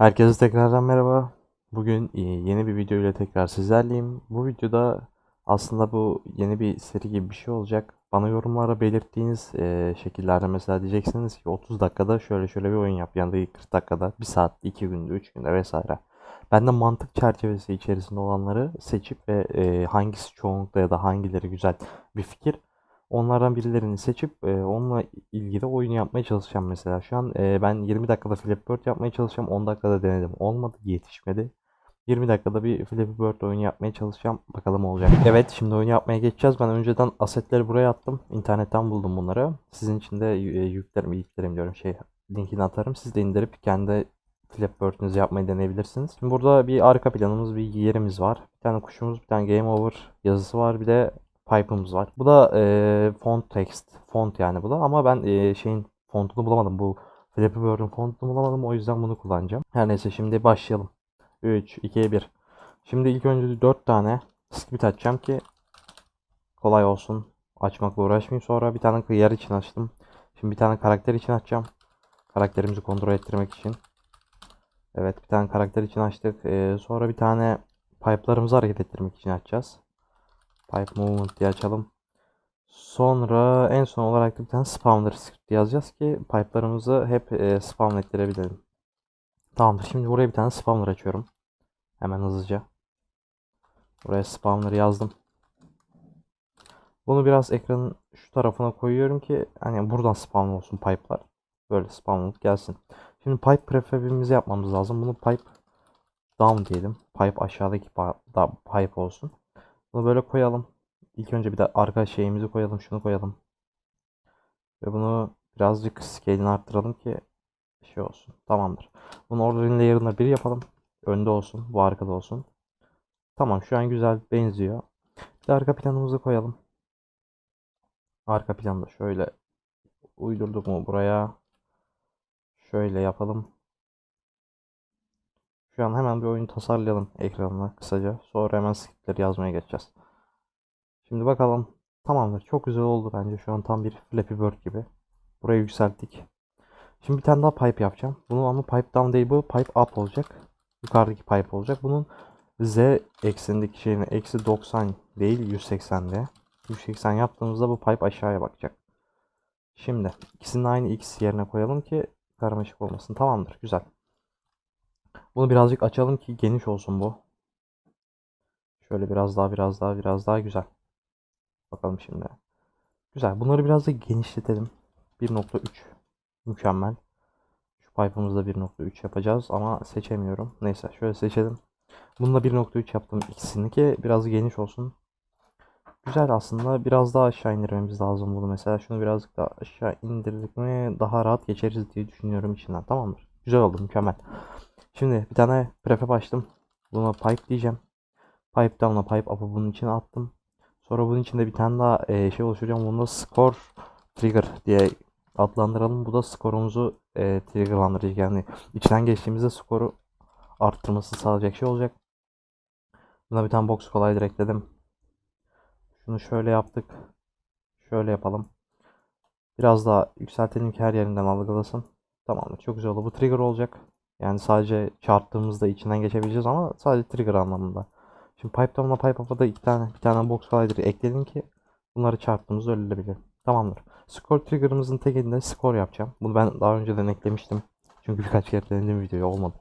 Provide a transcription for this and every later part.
Herkese tekrardan merhaba. Bugün e, yeni bir video ile tekrar sizlerleyim. Bu videoda aslında bu yeni bir seri gibi bir şey olacak. Bana yorumlara belirttiğiniz e, şekillerde mesela diyeceksiniz ki 30 dakikada şöyle şöyle bir oyun yap. Ya da 40 dakikada, 1 saat, 2 günde, 3 günde vesaire. Ben de mantık çerçevesi içerisinde olanları seçip ve e, hangisi çoğunlukla ya da hangileri güzel bir fikir Onlardan birilerini seçip e, onunla ilgili oyun yapmaya çalışacağım mesela. Şu an e, ben 20 dakikada Flappy Bird yapmaya çalışacağım. 10 dakikada denedim. Olmadı, yetişmedi. 20 dakikada bir Flappy Bird oyunu yapmaya çalışacağım. Bakalım olacak. Evet, şimdi oyunu yapmaya geçeceğiz. Ben önceden asetleri buraya attım. İnternetten buldum bunları. Sizin için de yüklerim, yüklerim diyorum şey linkini atarım. Siz de indirip kendi Flappy Bird'ünüzü yapmayı deneyebilirsiniz. Şimdi burada bir arka planımız, bir yerimiz var. Bir tane kuşumuz, bir tane Game Over yazısı var. Bir de pipe'ımız var. Bu da e, font text. Font yani bu da ama ben e, şeyin fontunu bulamadım. Bu Flappy Bird'ün fontunu bulamadım. O yüzden bunu kullanacağım. Her neyse şimdi başlayalım. 3, 2, 1. Şimdi ilk önce 4 tane script açacağım ki kolay olsun. Açmakla uğraşmayayım. Sonra bir tane yer için açtım. Şimdi bir tane karakter için açacağım. Karakterimizi kontrol ettirmek için. Evet bir tane karakter için açtık. Ee, sonra bir tane pipe'larımızı hareket ettirmek için açacağız. Pipe movement diye açalım. Sonra en son olarak da bir tane spawner script yazacağız ki pipe'larımızı hep e, spawn ettirebilelim. Tamamdır. Şimdi buraya bir tane spawner açıyorum. Hemen hızlıca. Buraya spawner yazdım. Bunu biraz ekranın şu tarafına koyuyorum ki hani buradan spawn olsun pipe'lar. Böyle spawn olup gelsin. Şimdi pipe prefabimizi yapmamız lazım. Bunu pipe down diyelim. Pipe aşağıdaki da pipe olsun. Bunu böyle koyalım. İlk önce bir de arka şeyimizi koyalım. Şunu koyalım. Ve bunu birazcık scale'ini arttıralım ki şey olsun. Tamamdır. Bunu orderin layer'ına bir yapalım. Önde olsun. Bu arkada olsun. Tamam şu an güzel benziyor. Bir de arka planımızı koyalım. Arka planda şöyle uydurduk mu buraya. Şöyle yapalım. Şu an hemen bir oyun tasarlayalım ekranına kısaca. Sonra hemen scriptleri yazmaya geçeceğiz. Şimdi bakalım. Tamamdır. Çok güzel oldu bence. Şu an tam bir Flappy Bird gibi. Burayı yükselttik. Şimdi bir tane daha pipe yapacağım. Bunu ama pipe down değil bu. Pipe up olacak. Yukarıdaki pipe olacak. Bunun z eksenindeki şeyini eksi 90 değil 180'de. 180 yaptığımızda bu pipe aşağıya bakacak. Şimdi ikisini aynı x yerine koyalım ki karmaşık olmasın. Tamamdır. Güzel. Bunu birazcık açalım ki geniş olsun bu. Şöyle biraz daha biraz daha biraz daha güzel. Bakalım şimdi. Güzel. Bunları biraz da genişletelim. 1.3 mükemmel. Şu pipe'ımızda 1.3 yapacağız ama seçemiyorum. Neyse şöyle seçelim. Bunu da 1.3 yaptım ikisini ki biraz geniş olsun. Güzel aslında. Biraz daha aşağı indirmemiz lazım bunu. Mesela şunu birazcık daha aşağı indirdik mi daha rahat geçeriz diye düşünüyorum içinden. Tamamdır. Güzel oldu. Mükemmel. Şimdi bir tane prefab açtım. Buna pipe diyeceğim. Pipe down'a pipe up'ı bunun içine attım. Sonra bunun içinde bir tane daha e, şey oluşturacağım. Bunu da score trigger diye adlandıralım. Bu da skorumuzu e, triggerlandıracak. Yani içten geçtiğimizde skoru arttırması sağlayacak şey olacak. Buna bir tane box collider ekledim. Şunu şöyle yaptık. Şöyle yapalım. Biraz daha yükseltelim ki her yerinden algılasın. Tamamdır. Çok güzel oldu. Bu trigger olacak. Yani sadece çarptığımızda içinden geçebileceğiz ama sadece trigger anlamında. Şimdi pipe down'la pipe up'a da iki tane bir tane box collider'ı ekledim ki bunları çarptığımızda ölebilir. Tamamdır. Score trigger'ımızın tekinde score yapacağım. Bunu ben daha önceden eklemiştim. Çünkü birkaç kere denedim videoyu olmadı.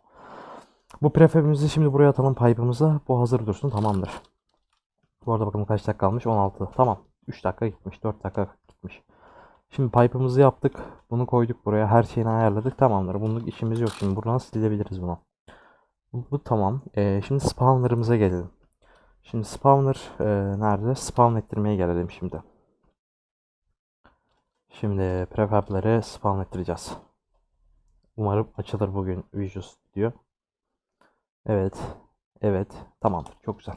Bu prefabimizi şimdi buraya atalım pipe'ımıza. Bu hazır dursun. Tamamdır. Bu arada bakalım kaç dakika kalmış? 16. Tamam. 3 dakika gitmiş. 4 dakika. Şimdi pipe'ımızı yaptık. Bunu koyduk buraya. Her şeyini ayarladık. Tamamdır. Bunun işimiz yok. Şimdi buradan silebiliriz bunu. Bu, bu tamam. Ee, şimdi spawner'ımıza gelelim. Şimdi spawner e, nerede? Spawn ettirmeye gelelim şimdi. Şimdi prefab'ları spawn ettireceğiz. Umarım açılır bugün Visual Studio. Evet. Evet. Tamamdır. Çok güzel.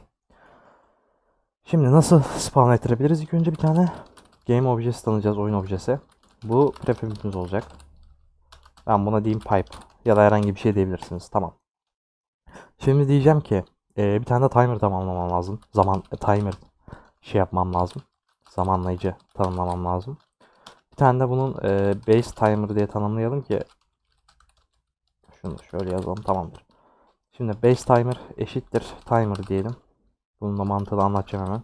Şimdi nasıl spawn ettirebiliriz? İlk önce bir tane game objesi tanıyacağız. Oyun objesi. Bu prefab'imiz olacak. Ben buna diyeyim pipe. Ya da herhangi bir şey diyebilirsiniz. Tamam. Şimdi diyeceğim ki e, bir tane de timer tamamlamam lazım. Zaman e, timer şey yapmam lazım. Zamanlayıcı tanımlamam lazım. Bir tane de bunun e, base timer diye tanımlayalım ki Şunu şöyle yazalım tamamdır. Şimdi base timer eşittir timer diyelim. Bunun da mantığını anlatacağım hemen.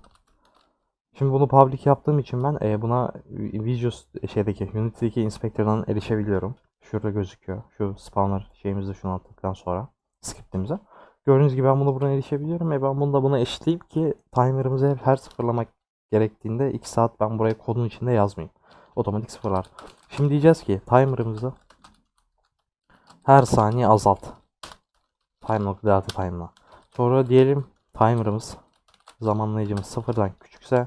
Şimdi bunu public yaptığım için ben e, buna Visual şeydeki Unity'deki inspektörden erişebiliyorum. Şurada gözüküyor. Şu spawner şeyimizde şunu attıktan sonra scriptimize. Gördüğünüz gibi ben bunu buradan erişebiliyorum ve ben bunu da buna eşitleyip ki timer'ımızı hep her sıfırlamak gerektiğinde 2 saat ben buraya kodun içinde yazmayayım. Otomatik sıfırlar. Şimdi diyeceğiz ki timer'ımızı her saniye azalt. Time.data time'la. Sonra diyelim timer'ımız zamanlayıcımız sıfırdan küçükse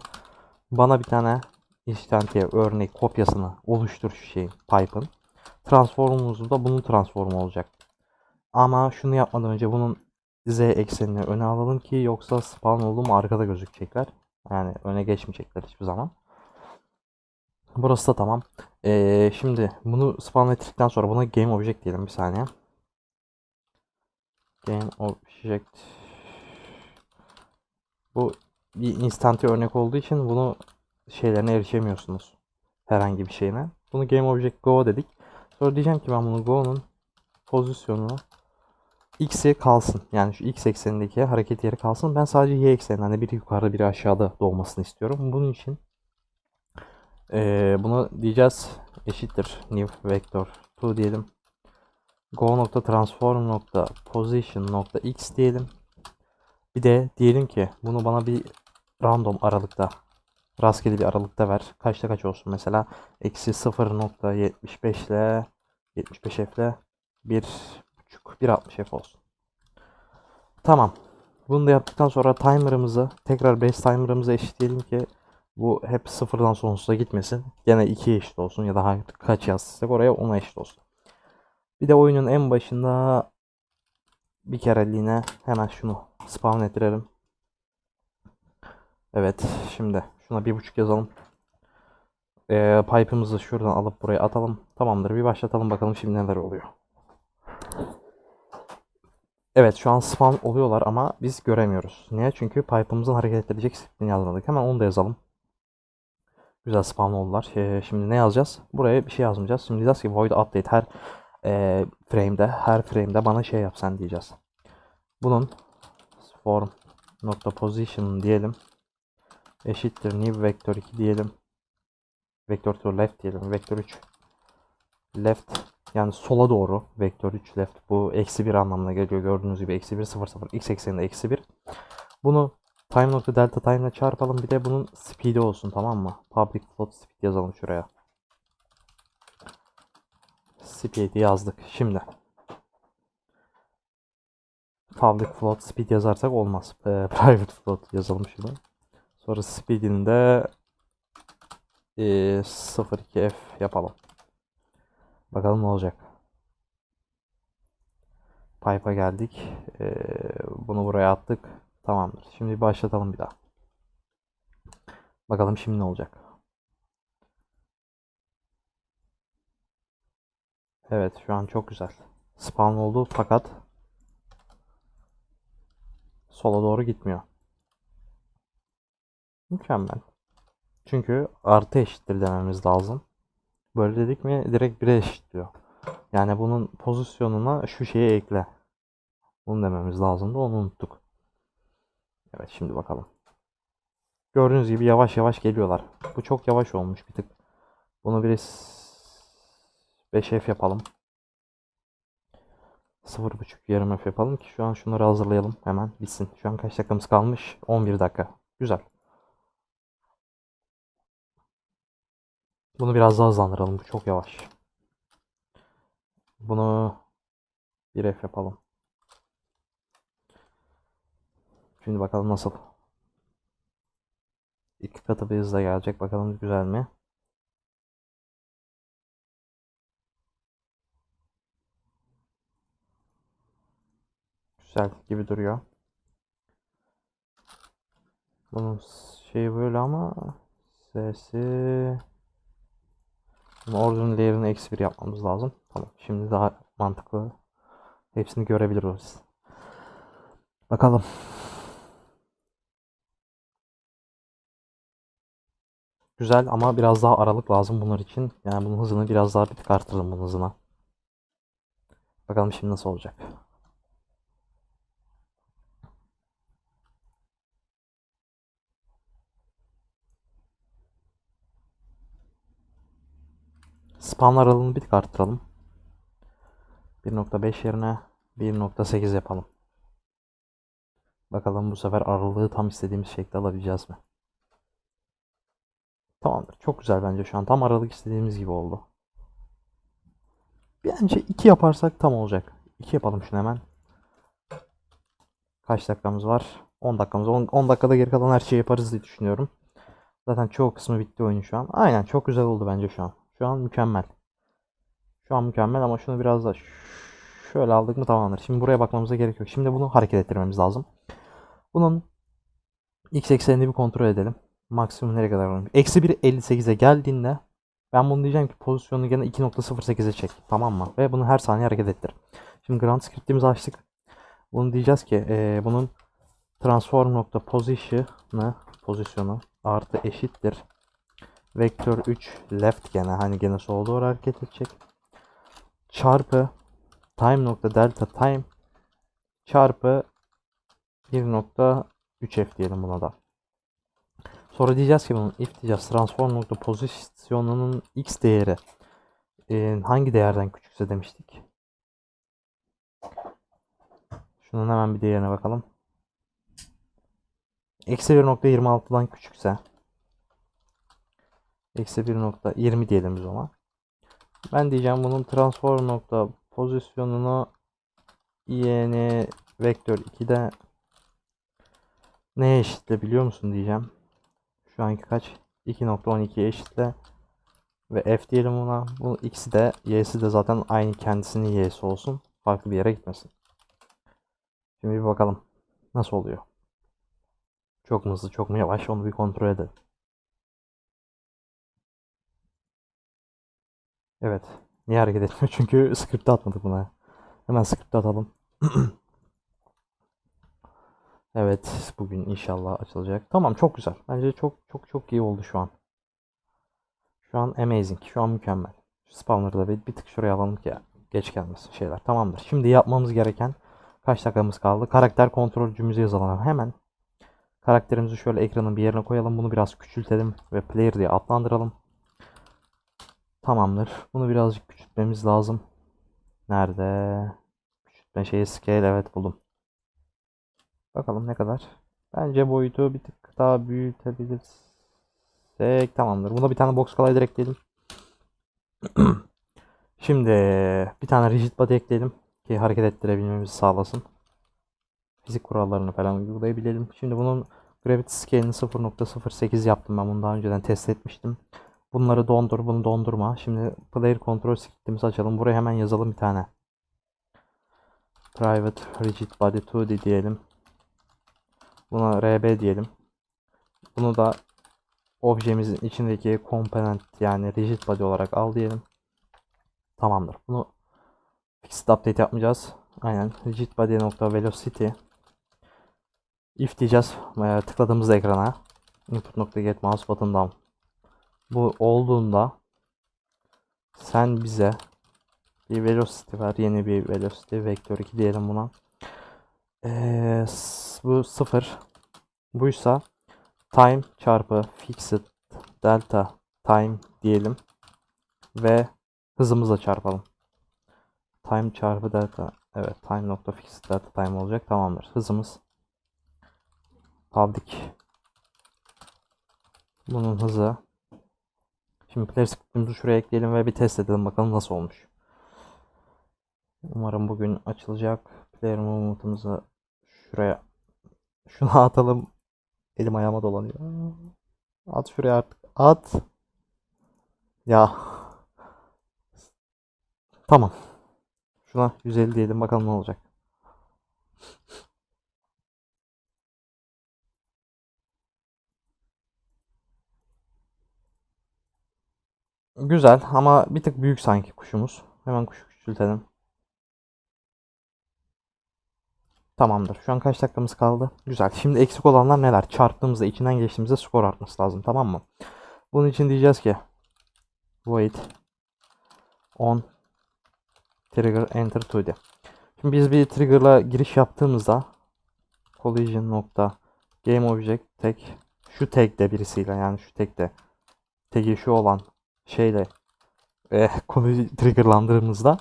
bana bir tane instantiye örnek kopyasını oluştur şu şeyin pipe'ın. Transformumuz da bunun transformu olacak. Ama şunu yapmadan önce bunun z eksenini öne alalım ki yoksa spawn oldu mu arkada gözükecekler. Yani öne geçmeyecekler hiçbir zaman. Burası da tamam. Ee, şimdi bunu spawn ettikten sonra buna game object diyelim bir saniye. Game object bu bir instanti örnek olduğu için bunu şeylerine erişemiyorsunuz. Herhangi bir şeyine. Bunu game object go dedik. Sonra diyeceğim ki ben bunu go'nun pozisyonu x'e kalsın. Yani şu x eksenindeki hareket yeri kalsın. Ben sadece y ekseninde hani biri yukarıda biri aşağıda doğmasını istiyorum. Bunun için ee, buna diyeceğiz eşittir new vector 2 diyelim. go nokta transform nokta position nokta x diyelim. Bir de diyelim ki bunu bana bir random aralıkta rastgele bir aralıkta ver. Kaçta kaç olsun mesela? Eksi 0.75 ile 75 f ile 1.5 1.60 f olsun. Tamam. Bunu da yaptıktan sonra timer'ımızı tekrar base timer'ımıza eşitleyelim ki bu hep sıfırdan sonsuza gitmesin. Gene 2'ye eşit olsun ya da kaç yazsak oraya 10'a eşit olsun. Bir de oyunun en başında bir kereliğine hemen şunu spawn ettirelim. Evet şimdi şuna bir buçuk yazalım. Ee, pipe'ımızı şuradan alıp buraya atalım. Tamamdır bir başlatalım bakalım şimdi neler oluyor. Evet şu an spawn oluyorlar ama biz göremiyoruz. Niye? Çünkü pipe'ımızın hareket edecek scriptini yazmadık. Hemen onu da yazalım. Güzel spawn oldular. Ee, şimdi ne yazacağız? Buraya bir şey yazmayacağız. Şimdi diyeceğiz ki void update her e, frame'de her frame'de bana şey yap sen diyeceğiz. Bunun form nokta position diyelim. Eşittir new vector 2 diyelim. Vector to left diyelim. Vector 3 left yani sola doğru vektör 3 left bu eksi 1 anlamına geliyor gördüğünüz gibi eksi 1 0 0 x ekseninde eksi 1 bunu time nokta delta time ile çarpalım bir de bunun speed'i olsun tamam mı public float speed yazalım şuraya speed yazdık şimdi public float speed yazarsak olmaz ee, private float yazalım şunu sonra speed'ini de e, 0.2f yapalım Bakalım ne olacak. Pipe'a geldik. Ee, bunu buraya attık. Tamamdır. Şimdi başlatalım bir daha. Bakalım şimdi ne olacak. Evet şu an çok güzel. Spawn oldu fakat sola doğru gitmiyor. Mükemmel. Çünkü artı eşittir dememiz lazım. Böyle dedik mi direkt 1'e eşitliyor. Yani bunun pozisyonuna şu şeyi ekle. Bunu dememiz lazımdı onu unuttuk. Evet şimdi bakalım. Gördüğünüz gibi yavaş yavaş geliyorlar. Bu çok yavaş olmuş bir tık. Bunu bir 5F yapalım. 0.5 yarım F yapalım ki şu an şunları hazırlayalım hemen bitsin. Şu an kaç dakikamız kalmış? 11 dakika. Güzel. Bunu biraz daha hızlandıralım. Bu çok yavaş. Bunu bir F yapalım. Şimdi bakalım nasıl. İki katı bir hızla gelecek. Bakalım güzel mi? Güzel gibi duruyor. Bunun şeyi böyle ama sesi Ordunun değerini eksi 1 yapmamız lazım. Tamam. Şimdi daha mantıklı. Hepsini görebiliriz. Bakalım. Güzel ama biraz daha aralık lazım bunlar için. Yani bunun hızını biraz daha bir tık artırırım bunun hızına. Bakalım şimdi nasıl olacak. Spam aralığını bir tık arttıralım. 1.5 yerine 1.8 yapalım. Bakalım bu sefer aralığı tam istediğimiz şekilde alabileceğiz mi? Tamamdır. Çok güzel bence şu an. Tam aralık istediğimiz gibi oldu. Bence 2 yaparsak tam olacak. 2 yapalım şunu hemen. Kaç dakikamız var? 10 dakikamız. 10, 10 dakikada geri kalan her şeyi yaparız diye düşünüyorum. Zaten çoğu kısmı bitti oyun şu an. Aynen çok güzel oldu bence şu an. Şu an mükemmel. Şu an mükemmel ama şunu biraz da şöyle aldık mı tamamdır. Şimdi buraya bakmamıza gerek yok. Şimdi bunu hareket ettirmemiz lazım. Bunun x eksenini bir kontrol edelim. Maksimum nereye kadar olmuş? Eksi 1.58'e geldiğinde ben bunu diyeceğim ki pozisyonu gene 2.08'e çek. Tamam mı? Ve bunu her saniye hareket ettir. Şimdi Grand Script'imizi açtık. Bunu diyeceğiz ki eee, bunun transform nokta position'ı pozisyonu artı eşittir. Vektör 3 left gene hani gene sola doğru hareket edecek. Çarpı time nokta delta time çarpı 1.3f diyelim buna da. Sonra diyeceğiz ki bunun if diyeceğiz transform nokta pozisyonunun x değeri e, hangi değerden küçükse demiştik. Şunun hemen bir değerine bakalım. Eksi 1.26'dan küçükse eksi 1.20 diyelim biz ona. Ben diyeceğim bunun transform nokta pozisyonunu yn vektör 2'de neye eşitle biliyor musun diyeceğim. Şu anki kaç? 2.12'ye eşitle. Ve f diyelim buna. Bu x'i de y'si de zaten aynı kendisinin y'si olsun. Farklı bir yere gitmesin. Şimdi bir bakalım. Nasıl oluyor? Çok mu hızlı çok mu yavaş onu bir kontrol edelim. Evet. Niye hareket etmiyor? Çünkü script'e atmadık buna. Hemen script'e atalım. Evet, bugün inşallah açılacak. Tamam, çok güzel. Bence çok çok çok iyi oldu şu an. Şu an amazing. Şu an mükemmel. Şu spawner'ı da bir, bir tık şuraya alalım ki geç gelmesin şeyler. Tamamdır. Şimdi yapmamız gereken kaç dakikamız kaldı? Karakter kontrolcümüzü yazalım hemen. Karakterimizi şöyle ekranın bir yerine koyalım. Bunu biraz küçültelim ve player diye adlandıralım. Tamamdır. Bunu birazcık küçültmemiz lazım. Nerede? Küçültme şeyi scale evet buldum. Bakalım ne kadar. Bence boyutu bir tık daha büyütebilirsek tamamdır. Buna bir tane box collider ekleyelim. Şimdi bir tane rigid body ekleyelim ki hareket ettirebilmemizi sağlasın. Fizik kurallarını falan uygulayabilelim. Şimdi bunun gravity scale'ini 0.08 yaptım ben bunu daha önceden test etmiştim. Bunları dondur, bunu dondurma. Şimdi player control script'imizi açalım. Buraya hemen yazalım bir tane. Private rigid body 2D diyelim. Buna RB diyelim. Bunu da objemizin içindeki komponent yani rigid body olarak al diyelim. Tamamdır. Bunu fixed update yapmayacağız. Aynen rigid body nokta velocity if diyeceğiz e, tıkladığımız ekrana input nokta get mouse button down bu olduğunda sen bize bir velocity ver yeni bir velocity vektör 2 diyelim buna. Ee, bu 0 buysa time çarpı fixed delta time diyelim ve hızımızla çarpalım. Time çarpı delta evet time nokta fixed delta time olacak tamamdır. Hızımız public. Bunun hızı şimdi player script'imizi şuraya ekleyelim ve bir test edelim. Bakalım nasıl olmuş. Umarım bugün açılacak. Player movement'ımızı şuraya şunu atalım. Elim ayağıma dolanıyor. At şuraya artık. At. Ya. Tamam. Şuna 150 diyelim. Bakalım ne olacak Güzel ama bir tık büyük sanki kuşumuz. Hemen kuşu küçültelim. Tamamdır. Şu an kaç dakikamız kaldı? Güzel. Şimdi eksik olanlar neler? Çarptığımızda, içinden geçtiğimizde skor artması lazım. Tamam mı? Bunun için diyeceğiz ki void on Trigger enter 2D. Şimdi biz bir trigger'la giriş yaptığımızda collision nokta game object tag şu tag'de birisiyle yani şu tag'de tag'i şu olan şeyle e, collision triggerlandığımızda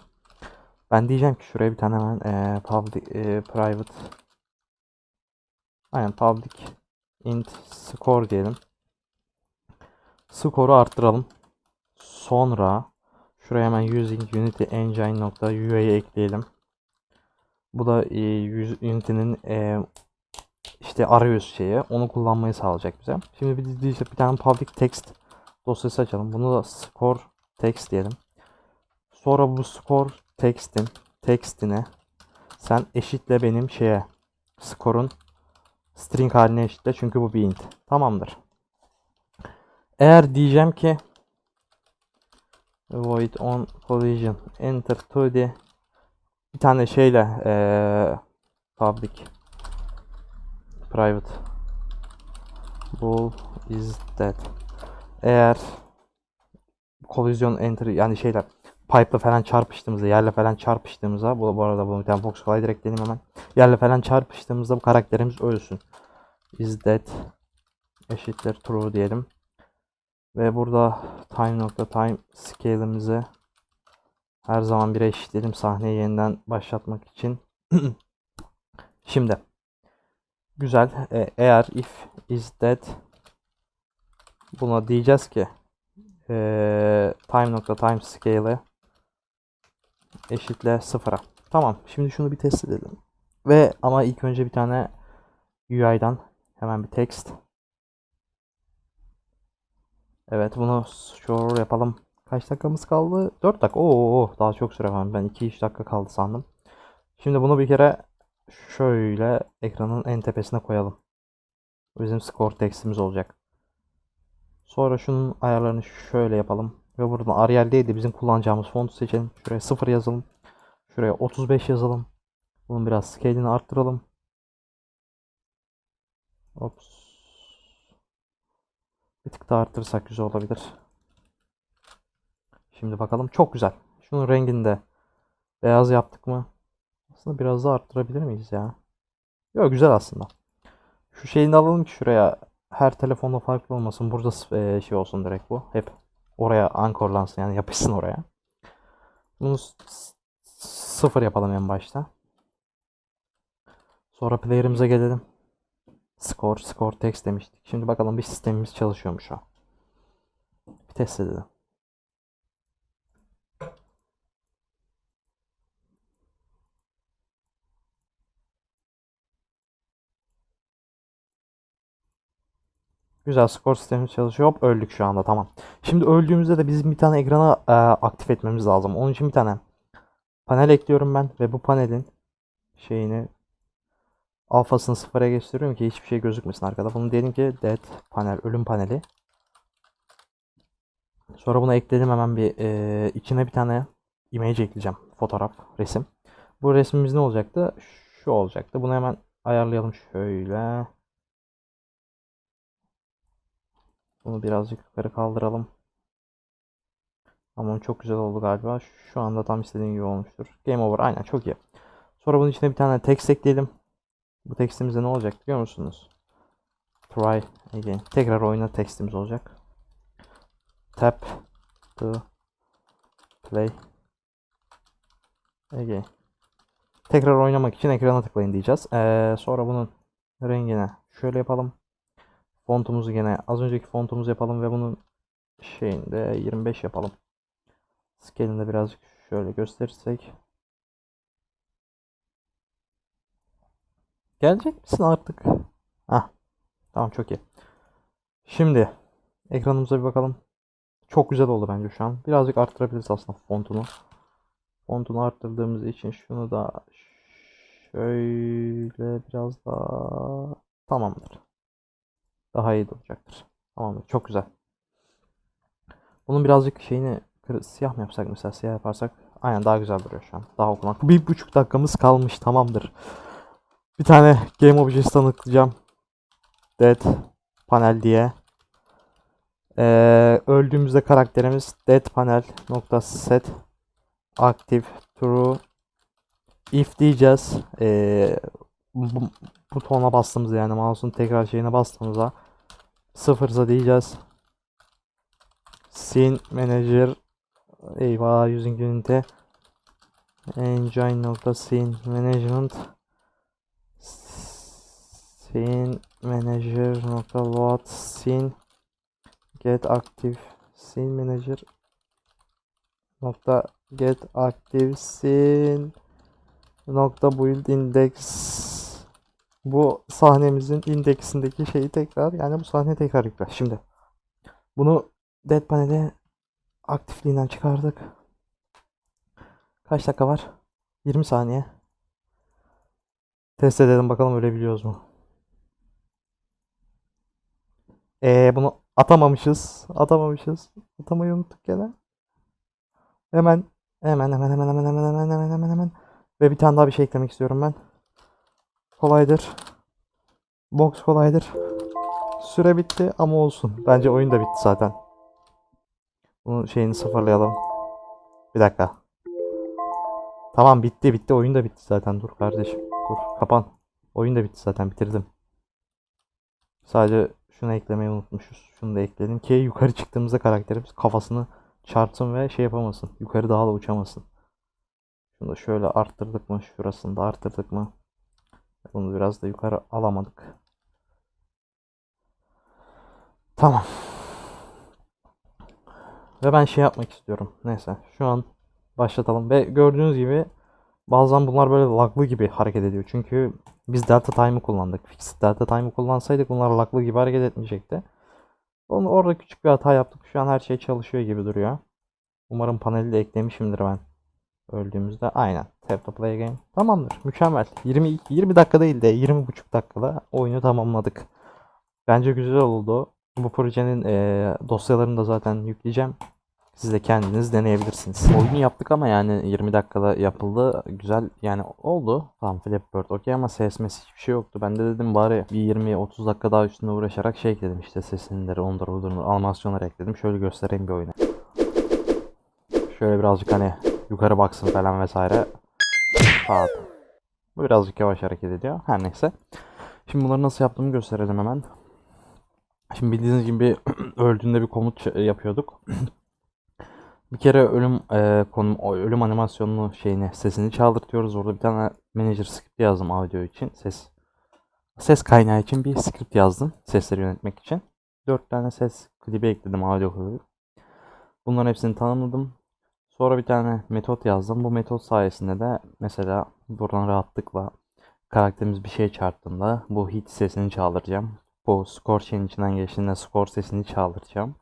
ben diyeceğim ki şuraya bir tane hemen e, public e, private aynen public int score diyelim. Skoru arttıralım. Sonra şuraya hemen using unity engine nokta UI'yi ekleyelim. Bu da e, Unity'nin e, işte arayüz şeyi. Onu kullanmayı sağlayacak bize. Şimdi bir, bir, bir tane public text dosyası açalım. Bunu da score text diyelim. Sonra bu score text'in text'ine sen eşitle benim şeye score'un string haline eşitle çünkü bu bir int. Tamamdır. Eğer diyeceğim ki void on collision enter to the bir tane şeyle eee public private bull is dead eğer kolizyon enter yani şeyler pipe'la falan çarpıştığımızda yerle falan çarpıştığımızda bu, bu arada bunu bir tane box kolay direkt deneyim hemen yerle falan çarpıştığımızda bu karakterimiz ölsün is dead eşittir true diyelim ve burada time nokta time scale'imizi her zaman 1'e eşitledim sahneyi yeniden başlatmak için. Şimdi güzel. E, eğer if is dead buna diyeceğiz ki e, time nokta time scale'ı eşitle sıfıra. Tamam. Şimdi şunu bir test edelim. Ve ama ilk önce bir tane UI'dan hemen bir text. Evet bunu sure yapalım. Kaç dakikamız kaldı? 4 dakika. Oo daha çok süre var. Ben 2-3 dakika kaldı sandım. Şimdi bunu bir kere şöyle ekranın en tepesine koyalım. Bizim score text'imiz olacak. Sonra şunun ayarlarını şöyle yapalım. Ve buradan Arial değil de bizim kullanacağımız fontu seçelim. Şuraya 0 yazalım. Şuraya 35 yazalım. Bunun biraz scale'ini arttıralım. Ops. Bir tık daha arttırırsak güzel olabilir. Şimdi bakalım. Çok güzel. Şunun rengini de beyaz yaptık mı? Aslında biraz daha arttırabilir miyiz ya? Yok güzel aslında. Şu şeyini alalım ki şuraya her telefonda farklı olmasın. Burada eee, şey olsun direkt bu. Hep oraya ankorlansın yani yapışsın oraya. Bunu sıfır yapalım en başta. Sonra player'imize gelelim. Score, score text demiştik. Şimdi bakalım bir sistemimiz çalışıyor mu şu an. Bir test edelim. Güzel skor sistemimiz çalışıyor. Hop öldük şu anda tamam. Şimdi öldüğümüzde de bizim bir tane ekrana e, aktif etmemiz lazım. Onun için bir tane panel ekliyorum ben ve bu panelin şeyini alfasını sıfıra geçiriyorum ki hiçbir şey gözükmesin arkada. Bunu diyelim ki dead panel, ölüm paneli. Sonra buna ekledim hemen bir e, içine bir tane image ekleyeceğim. Fotoğraf, resim. Bu resmimiz ne olacaktı? Şu olacaktı. Bunu hemen ayarlayalım şöyle. Bunu birazcık yukarı kaldıralım. Tamam çok güzel oldu galiba. Şu anda tam istediğim gibi olmuştur. Game over. Aynen çok iyi. Sonra bunun içine bir tane text ekleyelim. Bu textimizde ne olacak biliyor musunuz? Try again. Tekrar oyna textimiz olacak. Tap to play again. Tekrar oynamak için ekrana tıklayın diyeceğiz. Ee, sonra bunun rengine şöyle yapalım. Fontumuzu gene az önceki fontumuzu yapalım ve bunun şeyini de 25 yapalım. Scale'ini birazcık şöyle gösterirsek. Gelecek misin artık? Hah. Tamam çok iyi. Şimdi ekranımıza bir bakalım. Çok güzel oldu bence şu an. Birazcık arttırabiliriz aslında fontunu. Fontunu arttırdığımız için şunu da şöyle biraz daha tamamdır. Daha iyi olacaktır. Tamamdır. Çok güzel. Bunun birazcık şeyini siyah mı yapsak mesela siyah yaparsak aynen daha güzel duruyor şu an. Daha okumak. Bir buçuk dakikamız kalmış tamamdır. Bir tane Game Objects tanıtacağım. Dead panel diye. Ee, öldüğümüzde karakterimiz dead panel nokta set aktif true if diyeceğiz. Ee, bu, butona bastığımızda yani mouse'un tekrar şeyine bastığımızda sıfırsa diyeceğiz. Scene manager eyvah using unity engine scene management. Scene manager nokta scene. Get active scene manager nokta get active scene nokta build index bu sahnemizin indeksindeki şeyi tekrar yani bu sahne tekrar yükle. Şimdi bunu Dead Panel'e aktifliğinden çıkardık. Kaç dakika var? 20 saniye. Test edelim bakalım ölebiliyoruz mu? Ee, bunu atamamışız. Atamamışız. Atamayı unuttuk gene. Hemen hemen hemen hemen hemen hemen hemen hemen hemen hemen ve bir tane daha bir şey eklemek istiyorum ben. Kolaydır. Box kolaydır. Süre bitti ama olsun. Bence oyun da bitti zaten. Bunun şeyini sıfırlayalım. Bir dakika. Tamam bitti bitti. Oyun da bitti zaten. Dur kardeşim. Dur kapan. Oyun da bitti zaten. Bitirdim. Sadece şunu eklemeyi unutmuşuz. Şunu da ekledim ki yukarı çıktığımızda karakterimiz kafasını çarpsın ve şey yapamasın. Yukarı daha da uçamasın. Şunu da şöyle arttırdık mı? Şurasını da arttırdık mı? Bunu biraz da yukarı alamadık. Tamam. Ve ben şey yapmak istiyorum. Neyse. Şu an başlatalım. Ve gördüğünüz gibi bazen bunlar böyle laglı gibi hareket ediyor. Çünkü biz Delta Time'ı kullandık. Fixed Delta Time'ı kullansaydık bunlar laglı gibi hareket etmeyecekti. Onu orada küçük bir hata yaptık. Şu an her şey çalışıyor gibi duruyor. Umarım paneli de eklemişimdir ben. Öldüğümüzde aynen. Tap to play game. Tamamdır. Mükemmel. 20 20 dakika değil de 20,5 dakikada oyunu tamamladık. Bence güzel oldu. Bu projenin eee, dosyalarını da zaten yükleyeceğim. Siz de kendiniz deneyebilirsiniz. Oyunu yaptık ama yani 20 dakikada yapıldı. Güzel yani oldu. Tamam Flappy Bird okey ama ses mes hiçbir şey yoktu. Ben de dedim bari bir 20-30 dakika daha üstünde uğraşarak şey ekledim işte sesinleri, onları, bunları, animasyonları ekledim. Şöyle göstereyim bir oyunu. Şöyle birazcık hani yukarı baksın falan vesaire. Saat. Bu birazcık yavaş hareket ediyor. Her neyse. Şimdi bunları nasıl yaptığımı gösterelim hemen. Şimdi bildiğiniz gibi öldüğünde bir komut ç- yapıyorduk. Bir kere ölüm e, konum ölüm animasyonunu şeyini sesini çaldırtıyoruz. Orada bir tane manager script yazdım audio için. Ses ses kaynağı için bir script yazdım sesleri yönetmek için. 4 tane ses klibi ekledim audio klibi. Bunların hepsini tanımladım. Sonra bir tane metot yazdım. Bu metot sayesinde de mesela buradan rahatlıkla karakterimiz bir şey çarptığında bu hit sesini çaldıracağım. Bu score chain içinden geçtiğinde score sesini çaldıracağım.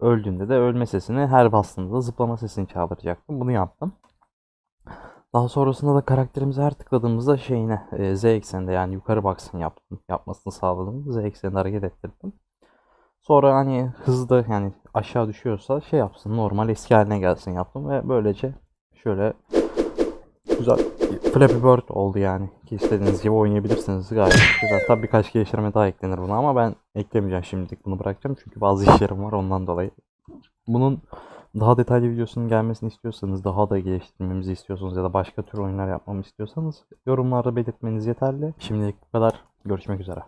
Öldüğünde de ölme sesini her bastığında da zıplama sesini çaldıracaktım. Bunu yaptım. Daha sonrasında da karakterimizi her tıkladığımızda şeyine e, z ekseninde yani yukarı baksın yaptım. Yapmasını sağladım. Z ekseninde hareket ettirdim. Sonra hani hızlı yani aşağı düşüyorsa şey yapsın normal eski haline gelsin yaptım ve böylece şöyle güzel Flappy Bird oldu yani. Ki istediğiniz gibi oynayabilirsiniz gayet güzel. Tabii birkaç geliştirme daha eklenir buna ama ben eklemeyeceğim şimdilik bunu bırakacağım çünkü bazı işlerim var ondan dolayı. Bunun daha detaylı videosunun gelmesini istiyorsanız, daha da geliştirmemizi istiyorsanız ya da başka tür oyunlar yapmamı istiyorsanız yorumlarda belirtmeniz yeterli. Şimdilik bu kadar. Görüşmek üzere.